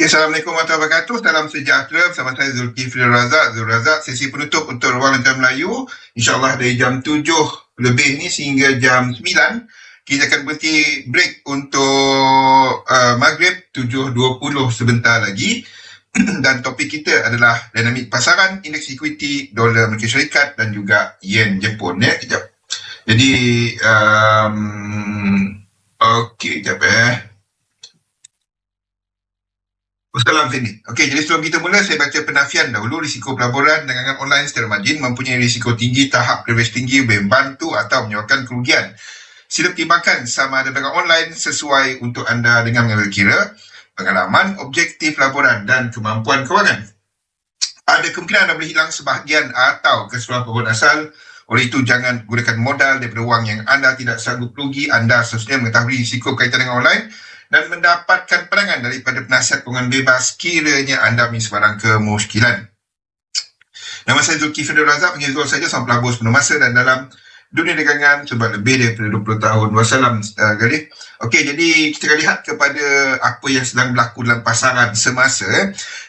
Okay, Assalamualaikum warahmatullahi wabarakatuh. Salam sejahtera bersama saya Zulkifli Razak. Zul Razak, sesi penutup untuk Ruang Lentar Melayu. InsyaAllah dari jam 7 lebih ni sehingga jam 9. Kita akan berhenti break untuk uh, Maghrib 7.20 sebentar lagi. dan topik kita adalah dinamik pasaran, indeks equity, dolar Amerika Syarikat dan juga yen Jepun. Ya, kejap. Jadi, um, okey, kejap eh. Salam sini. Okey, jadi sebelum kita mula, saya baca penafian dahulu. Risiko pelaburan dagangan online secara margin mempunyai risiko tinggi, tahap leverage tinggi, membantu atau menyebabkan kerugian. Sila pertimbangkan sama ada dagangan online sesuai untuk anda dengan mengambil kira pengalaman, objektif laporan dan kemampuan kewangan. Ada kemungkinan anda boleh hilang sebahagian atau keseluruhan pelaburan asal oleh itu, jangan gunakan modal daripada wang yang anda tidak sanggup rugi. Anda seharusnya mengetahui risiko kaitan dengan online dan mendapatkan pandangan daripada penasihat kewangan bebas kiranya anda mempunyai sebarang kemuskilan. Nama saya Zulkifli Razak, panggil Zul saja sama pelabur sepenuh masa dan dalam dunia dagangan sebab lebih daripada 20 tahun. Wassalam, Galih. Okey, jadi kita akan lihat kepada apa yang sedang berlaku dalam pasaran semasa.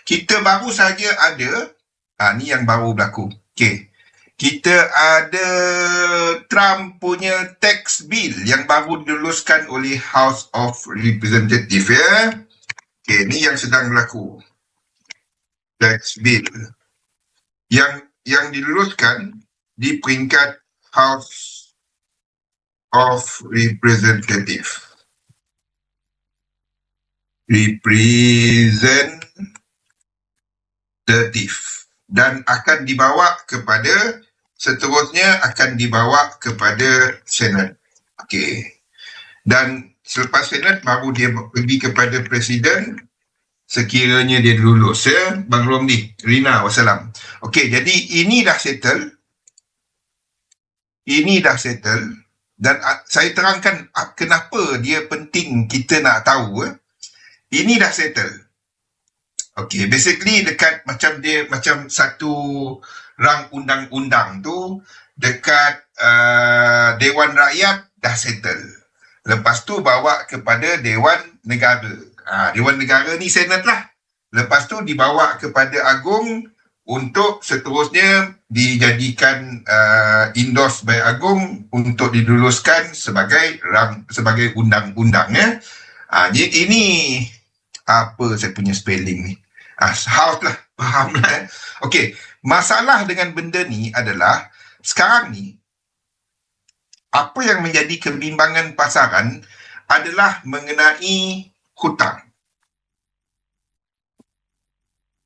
Kita baru saja ada, ha, ni yang baru berlaku. Okey, kita ada Trump punya tax bill yang baru diluluskan oleh House of Representatives ya. Okey, ni yang sedang berlaku. Tax bill yang yang diluluskan di peringkat House of Representatives. Representative dan akan dibawa kepada seterusnya akan dibawa kepada Senat. Okey. Dan selepas Senat baru dia pergi kepada Presiden sekiranya dia lulus ya. Bang Romli, Rina, wassalam. Okey, jadi ini dah settle. Ini dah settle dan saya terangkan kenapa dia penting kita nak tahu eh. Ini dah settle. Okay, basically dekat macam dia macam satu rang undang-undang tu dekat uh, Dewan Rakyat dah settle. Lepas tu bawa kepada Dewan Negara. Ha, Dewan Negara ni Senat lah. Lepas tu dibawa kepada Agung untuk seterusnya dijadikan uh, endorse by Agung untuk diluluskan sebagai rang, sebagai undang-undang ya. Ha, jadi ini apa saya punya spelling ni? Ah, house lah, faham lah. Eh? Okey, masalah dengan benda ni adalah sekarang ni apa yang menjadi kebimbangan pasaran adalah mengenai hutang.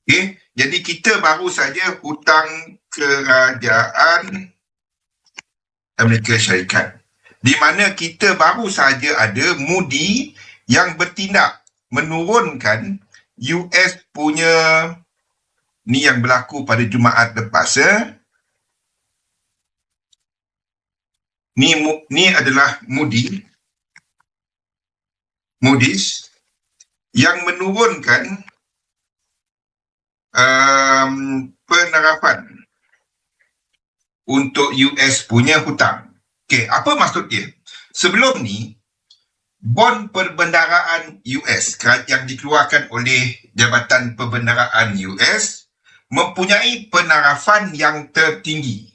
Okey, jadi kita baru saja hutang kerajaan Amerika Syarikat. Di mana kita baru saja ada Moody yang bertindak menurunkan US punya ni yang berlaku pada Jumaat lepas ya. Ni ni adalah Moody Moody's yang menurunkan um, penerapan untuk US punya hutang. Okey, apa maksud dia? Sebelum ni bond perbendaraan US yang dikeluarkan oleh Jabatan Perbendaraan US mempunyai penarafan yang tertinggi.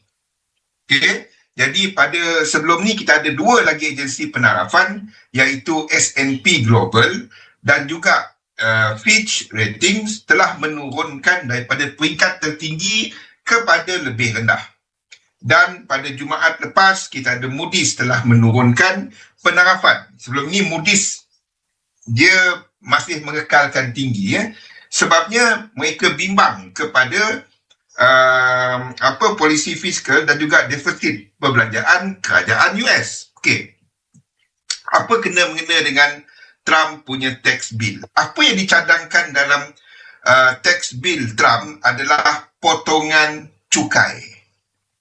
Okey, jadi pada sebelum ni kita ada dua lagi agensi penarafan iaitu S&P Global dan juga uh, Fitch Ratings telah menurunkan daripada peringkat tertinggi kepada lebih rendah. Dan pada Jumaat lepas kita ada Moody's telah menurunkan penarafan. Sebelum ni Moody's dia masih mengekalkan tinggi ya. Sebabnya mereka bimbang kepada uh, apa polisi fiskal dan juga defisit perbelanjaan kerajaan US. Okey. Apa kena mengena dengan Trump punya tax bill? Apa yang dicadangkan dalam uh, tax bill Trump adalah potongan cukai.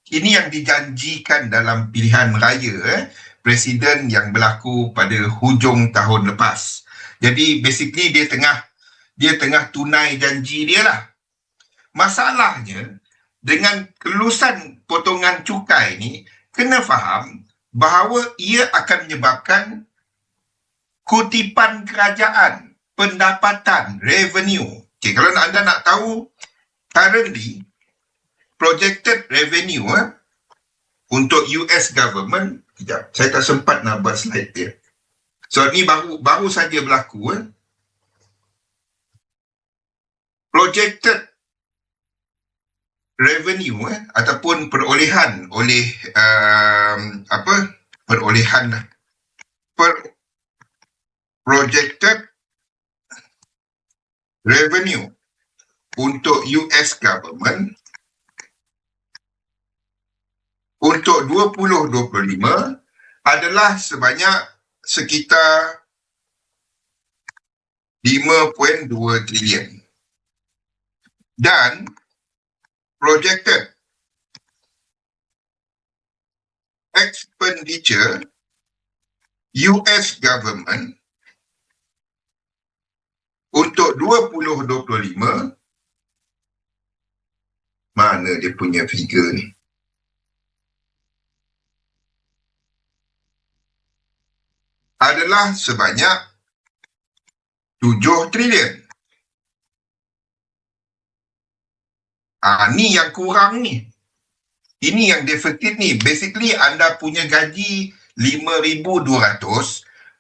Ini yang dijanjikan dalam pilihan raya eh, presiden yang berlaku pada hujung tahun lepas. Jadi basically dia tengah dia tengah tunai janji dia lah. Masalahnya dengan kelulusan potongan cukai ni kena faham bahawa ia akan menyebabkan kutipan kerajaan pendapatan revenue. Okay, kalau anda nak tahu currently projected revenue eh, untuk US government, kejap, saya tak sempat nak buat slide dia. So ni baru baru saja berlaku eh. Projected revenue eh, ataupun perolehan oleh um, apa perolehan lah. per projected revenue untuk US government untuk 2025 adalah sebanyak sekitar 5.2 trilion. Dan projected expenditure US government untuk 2025 mana dia punya figure ni adalah sebanyak 7 trilion. Ah ni yang kurang ni. Ini yang deficit ni. Basically anda punya gaji 5200,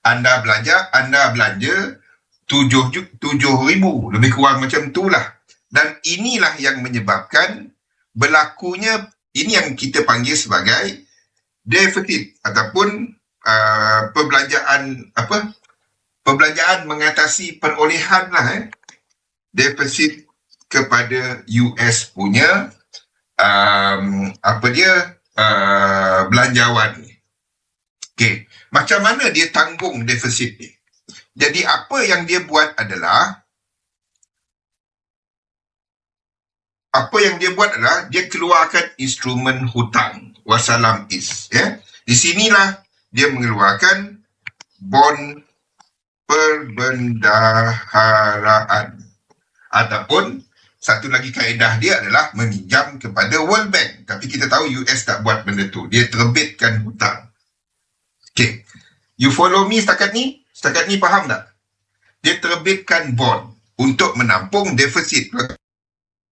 anda belanja, anda belanja 7 7000, lebih kurang macam tu lah. Dan inilah yang menyebabkan berlakunya ini yang kita panggil sebagai deficit ataupun uh, perbelanjaan apa perbelanjaan mengatasi perolehan lah eh defisit kepada US punya um, apa dia uh, belanjawan ni. Okey, macam mana dia tanggung defisit ni? Jadi apa yang dia buat adalah apa yang dia buat adalah dia keluarkan instrumen hutang wasalam is ya. Di sinilah dia mengeluarkan bond perbendaharaan. Ataupun satu lagi kaedah dia adalah meminjam kepada World Bank. Tapi kita tahu US tak buat benda tu. Dia terbitkan hutang. Okay you follow me setakat ni? Setakat ni faham tak? Dia terbitkan bond untuk menampung defisit.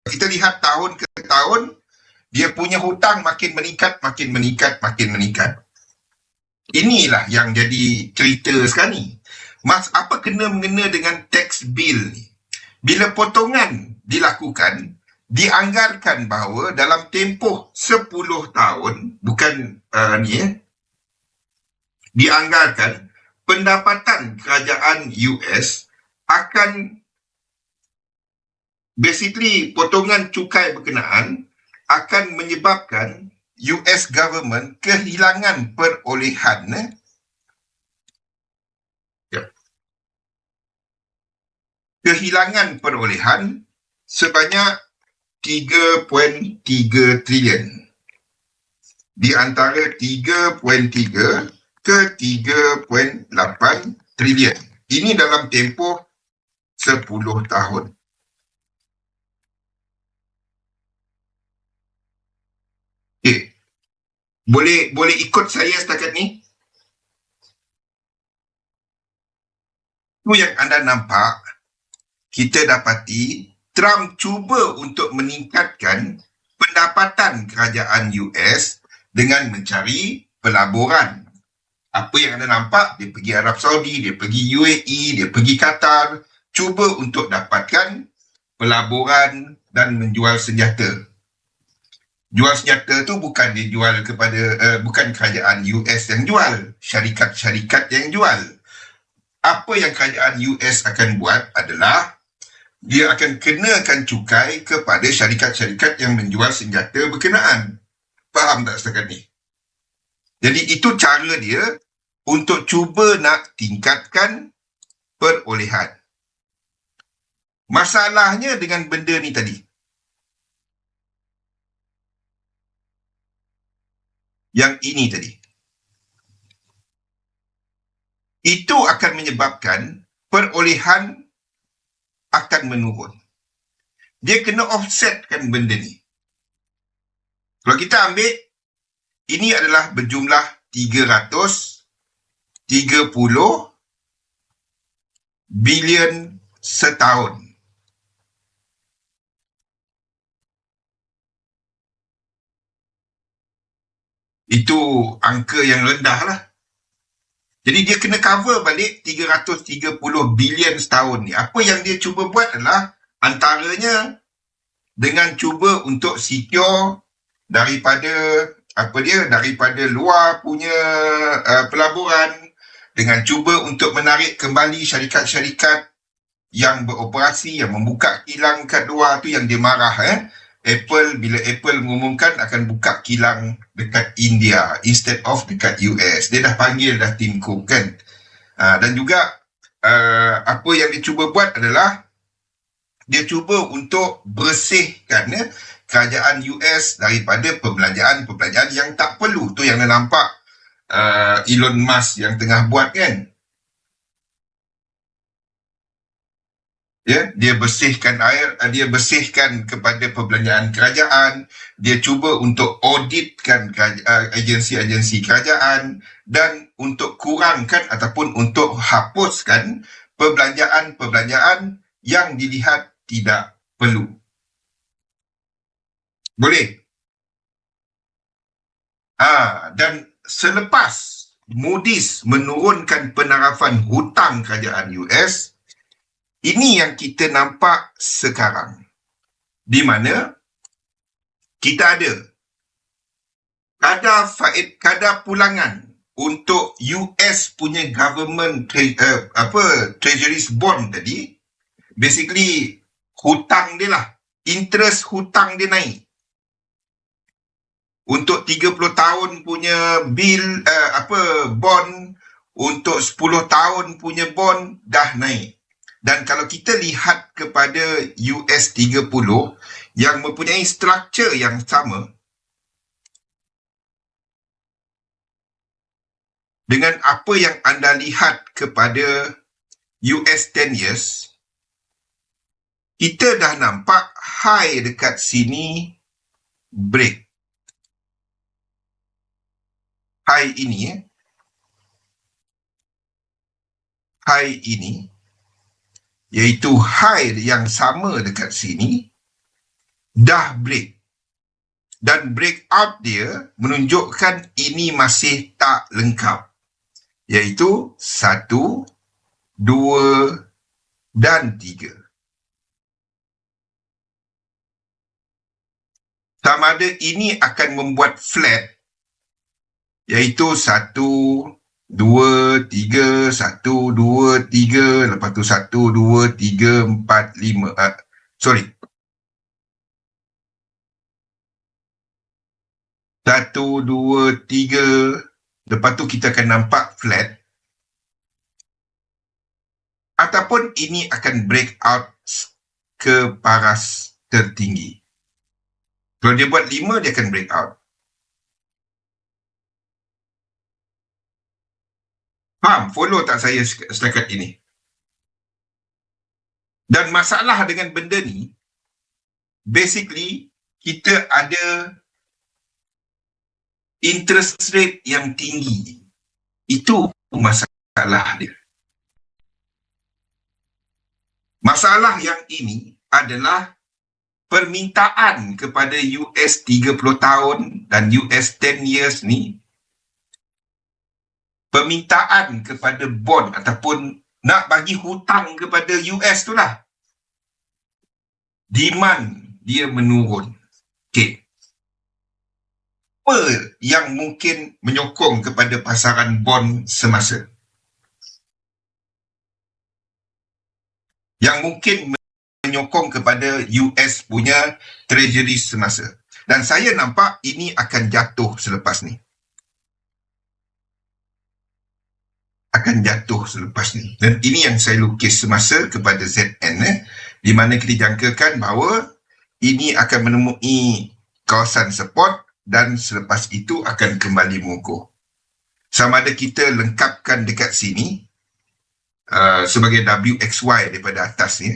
Kita lihat tahun ke tahun dia punya hutang makin meningkat makin meningkat makin meningkat Inilah yang jadi cerita sekarang ni. Mas, apa kena mengena dengan tax bill ni? Bila potongan dilakukan, dianggarkan bahawa dalam tempoh 10 tahun, bukan uh, ni eh, dianggarkan pendapatan kerajaan US akan basically potongan cukai berkenaan akan menyebabkan US government kehilangan perolehan eh? ya. kehilangan perolehan sebanyak 3.3 trilion di antara 3.3 ke 3.8 trilion ini dalam tempoh 10 tahun Okay. Boleh boleh ikut saya setakat ni? Tu yang anda nampak, kita dapati Trump cuba untuk meningkatkan pendapatan kerajaan US dengan mencari pelaburan. Apa yang anda nampak, dia pergi Arab Saudi, dia pergi UAE, dia pergi Qatar, cuba untuk dapatkan pelaburan dan menjual senjata jual senjata tu bukan dijual kepada uh, bukan kerajaan US yang jual, syarikat-syarikat yang jual. Apa yang kerajaan US akan buat adalah dia akan kenakan cukai kepada syarikat-syarikat yang menjual senjata berkenaan. Faham tak setakat ni? Jadi itu cara dia untuk cuba nak tingkatkan perolehan. Masalahnya dengan benda ni tadi, yang ini tadi. Itu akan menyebabkan perolehan akan menurun. Dia kena offsetkan benda ni. Kalau kita ambil, ini adalah berjumlah 330 bilion setahun. Itu angka yang rendah lah. Jadi dia kena cover balik 330 bilion setahun ni. Apa yang dia cuba buat adalah antaranya dengan cuba untuk secure daripada apa dia daripada luar punya uh, pelaburan dengan cuba untuk menarik kembali syarikat-syarikat yang beroperasi yang membuka kilang kat luar tu yang dia marah eh Apple bila Apple mengumumkan akan buka kilang dekat India instead of dekat US. Dia dah panggil dah Tim Cook kan. Uh, dan juga uh, apa yang dia cuba buat adalah dia cuba untuk bersihkan ya, kerajaan US daripada perbelanjaan-perbelanjaan yang tak perlu. Tu yang dia nampak uh, Elon Musk yang tengah buat kan. Ya dia bersihkan air dia bersihkan kepada perbelanjaan kerajaan dia cuba untuk auditkan uh, agensi-agensi kerajaan dan untuk kurangkan ataupun untuk hapuskan perbelanjaan-perbelanjaan yang dilihat tidak perlu. Boleh? Ah dan selepas Moody's menurunkan penarafan hutang kerajaan US ini yang kita nampak sekarang. Di mana kita ada kadar faid kadar pulangan untuk US punya government uh, apa treasuries bond tadi. Basically hutang dia lah. Interest hutang dia naik. Untuk 30 tahun punya bill uh, apa bond. Untuk 10 tahun punya bond dah naik dan kalau kita lihat kepada US 30 yang mempunyai struktur yang sama dengan apa yang anda lihat kepada US 10 years, kita dah nampak high dekat sini break. High ini, eh. high ini, iaitu high yang sama dekat sini dah break dan breakout dia menunjukkan ini masih tak lengkap iaitu satu, dua dan tiga. Sama ada ini akan membuat flat iaitu satu, dua, tiga, satu, dua, tiga, lepas tu satu, dua, tiga, empat, lima. Uh, sorry. Satu, dua, tiga. Lepas tu kita akan nampak flat. Ataupun ini akan break out ke paras tertinggi. Kalau dia buat lima, dia akan break out. Faham? Follow tak saya setakat ini? Dan masalah dengan benda ni, basically, kita ada interest rate yang tinggi. Itu masalah dia. Masalah yang ini adalah permintaan kepada US 30 tahun dan US 10 years ni permintaan kepada bond ataupun nak bagi hutang kepada US tu lah. Demand dia menurun. Okay. Apa yang mungkin menyokong kepada pasaran bond semasa? Yang mungkin menyokong kepada US punya treasury semasa. Dan saya nampak ini akan jatuh selepas ni. Akan jatuh selepas ni. Dan ini yang saya lukis semasa kepada ZN eh, di mana kita jangkakan bahawa ini akan menemui kawasan support dan selepas itu akan kembali mengukuh. Sama ada kita lengkapkan dekat sini uh, sebagai WXY daripada atas ni.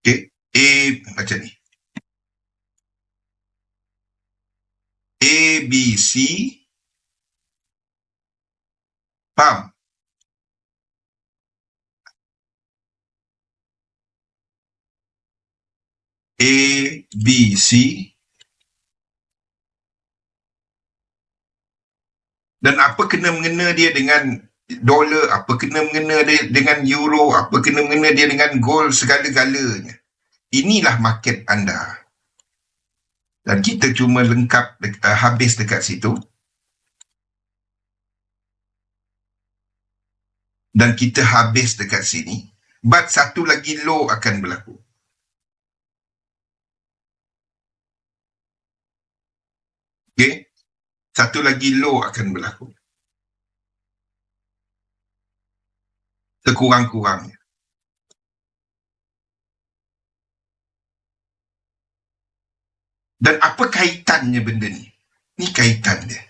Okay. A macam ni. A, B, C, Faham? A, B, C dan apa kena-mengena dia dengan dolar, apa kena-mengena dia dengan euro, apa kena-mengena dia dengan gold segala-galanya. Inilah market anda. Dan kita cuma lengkap, uh, habis dekat situ. Dan kita habis dekat sini. But satu lagi low akan berlaku. Okay. Satu lagi low akan berlaku. Sekurang-kurangnya. Dan apa kaitannya benda ni? Ni kaitan dia.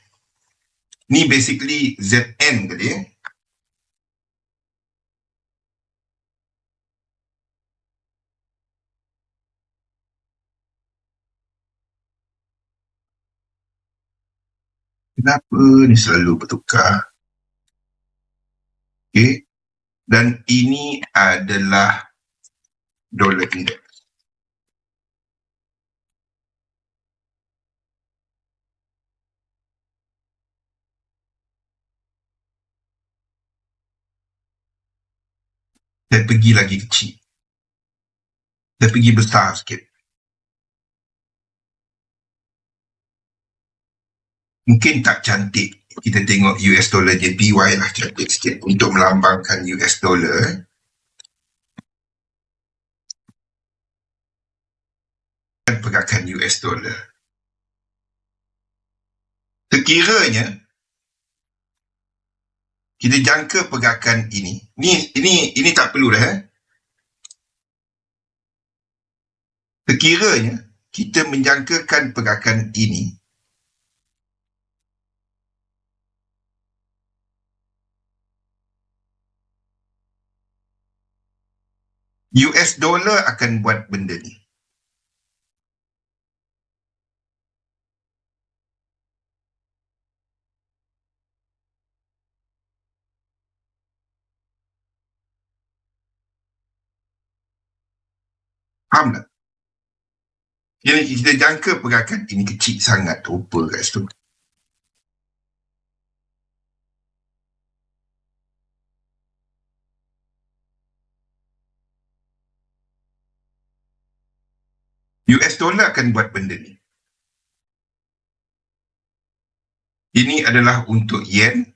Ni basically ZN tadi eh. Kenapa ni selalu bertukar? Okay. Dan ini adalah dollar index. Saya pergi lagi kecil. Saya pergi besar sikit. Mungkin tak cantik. Kita tengok US dollar JPY lah cantik sikit untuk melambangkan US dollar. eh. Dan pergerakan US dollar. Sekiranya kita jangka pergerakan ini. Ni ini ini tak perlu dah eh. Sekiranya kita menjangkakan pergerakan ini US dollar akan buat benda ni. Faham tak? Jadi kita jangka pergerakan ini kecil sangat rupa kat situ. US dollar akan buat benda ni. Ini adalah untuk yen.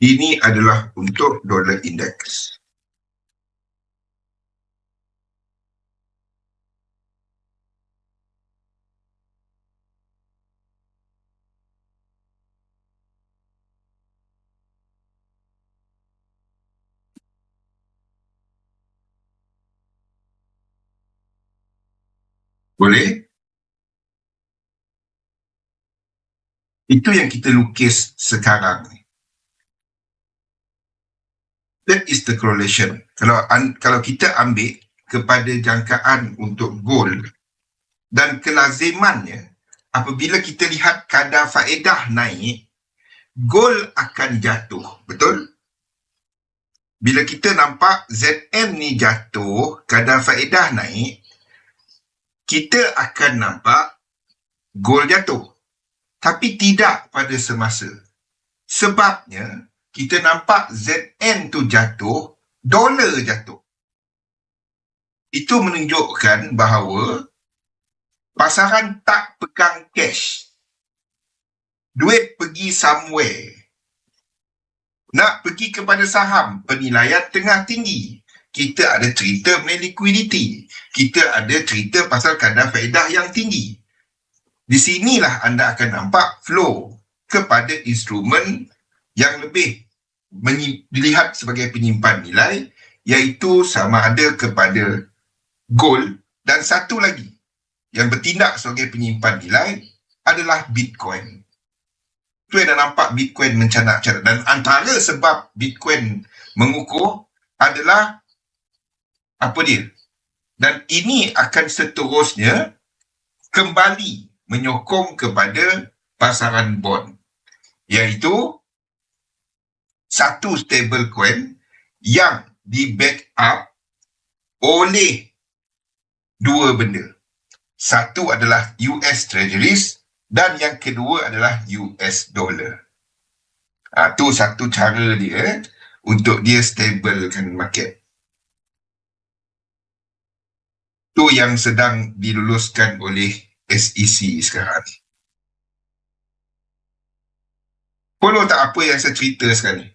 Ini adalah untuk dollar index. Boleh? Itu yang kita lukis sekarang ni. That is the correlation. Kalau kalau kita ambil kepada jangkaan untuk gold dan kelazimannya apabila kita lihat kadar faedah naik, gold akan jatuh. Betul? Bila kita nampak ZM ni jatuh, kadar faedah naik, kita akan nampak gold jatuh. Tapi tidak pada semasa. Sebabnya, kita nampak ZN tu jatuh, dolar jatuh. Itu menunjukkan bahawa pasaran tak pegang cash. Duit pergi somewhere. Nak pergi kepada saham, penilaian tengah tinggi. Kita ada cerita mengenai liquidity. Kita ada cerita pasal kadar faedah yang tinggi. Di sinilah anda akan nampak flow kepada instrumen yang lebih dilihat sebagai penyimpan nilai iaitu sama ada kepada gold dan satu lagi yang bertindak sebagai penyimpan nilai adalah Bitcoin. Tu yang dah nampak Bitcoin mencanak-canak dan antara sebab Bitcoin mengukur adalah apa dia? Dan ini akan seterusnya kembali menyokong kepada pasaran bond iaitu satu stable coin yang di back up oleh dua benda. Satu adalah US Treasuries dan yang kedua adalah US Dollar. Ha, tu satu cara dia untuk dia stablekan market. Tu yang sedang diluluskan oleh SEC sekarang ni. Follow tak apa yang saya cerita sekarang ni?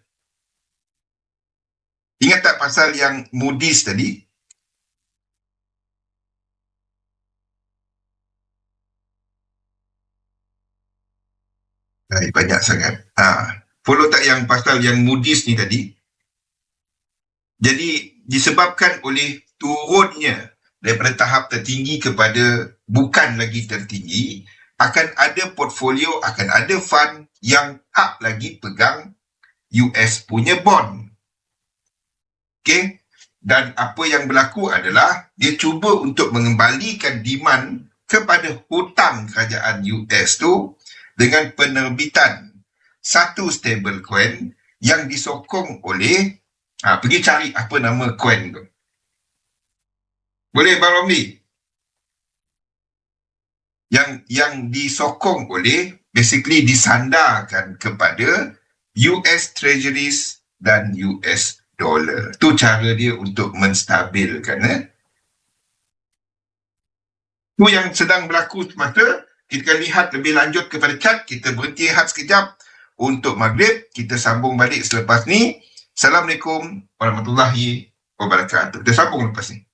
Ingat tak pasal yang Moody's tadi? Hai, banyak sangat. Ha, follow tak yang pasal yang Moody's ni tadi? Jadi disebabkan oleh turunnya daripada tahap tertinggi kepada bukan lagi tertinggi, akan ada portfolio, akan ada fund yang tak lagi pegang US punya bond. Okay? Dan apa yang berlaku adalah dia cuba untuk mengembalikan demand kepada hutang kerajaan US tu dengan penerbitan satu stable coin yang disokong oleh ha, pergi cari apa nama coin tu. Boleh Bang Romli? Yang yang disokong oleh basically disandarkan kepada US Treasuries dan US Dollar. Tu cara dia untuk menstabilkan. Eh? Tu yang sedang berlaku semasa. Kita lihat lebih lanjut kepada chat. Kita berhenti rehat sekejap untuk maghrib. Kita sambung balik selepas ni. Assalamualaikum warahmatullahi wabarakatuh. Kita sambung lepas ni.